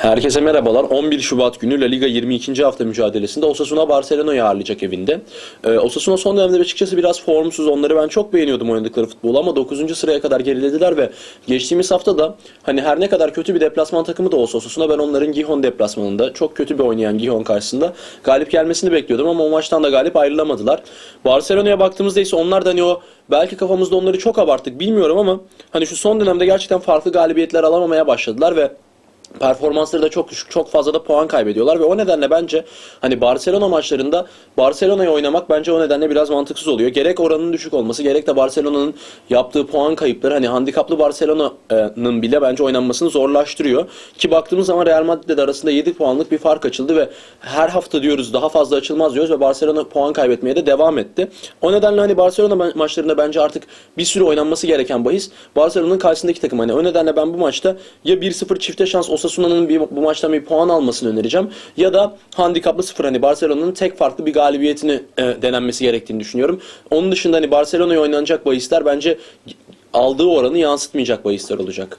Herkese merhabalar. 11 Şubat günü La Liga 22. hafta mücadelesinde Osasuna Barcelona'yı ağırlayacak evinde. Ee, Osasuna son dönemde açıkçası biraz formsuz. Onları ben çok beğeniyordum oynadıkları futbolu ama 9. sıraya kadar gerilediler ve geçtiğimiz hafta da hani her ne kadar kötü bir deplasman takımı da olsa Osasuna ben onların Gijón deplasmanında çok kötü bir oynayan Gijón karşısında galip gelmesini bekliyordum ama o maçtan da galip ayrılamadılar. Barcelona'ya baktığımızda ise onlar da hani o belki kafamızda onları çok abarttık bilmiyorum ama hani şu son dönemde gerçekten farklı galibiyetler alamamaya başladılar ve performansları da çok düşük. Çok fazla da puan kaybediyorlar ve o nedenle bence hani Barcelona maçlarında Barcelona'yı oynamak bence o nedenle biraz mantıksız oluyor. Gerek oranın düşük olması gerek de Barcelona'nın yaptığı puan kayıpları hani handikaplı Barcelona'nın bile bence oynanmasını zorlaştırıyor. Ki baktığımız zaman Real Madrid arasında 7 puanlık bir fark açıldı ve her hafta diyoruz daha fazla açılmaz diyoruz ve Barcelona puan kaybetmeye de devam etti. O nedenle hani Barcelona ma- maçlarında bence artık bir sürü oynanması gereken bahis Barcelona'nın karşısındaki takım. Hani o nedenle ben bu maçta ya 1-0 çifte şans Osasuna'nın bir, bu maçtan bir puan almasını önereceğim ya da handikaplı 0 hani Barcelona'nın tek farklı bir galibiyetini e, denenmesi gerektiğini düşünüyorum. Onun dışında hani Barcelona'ya oynanacak bahisler bence aldığı oranı yansıtmayacak bahisler olacak.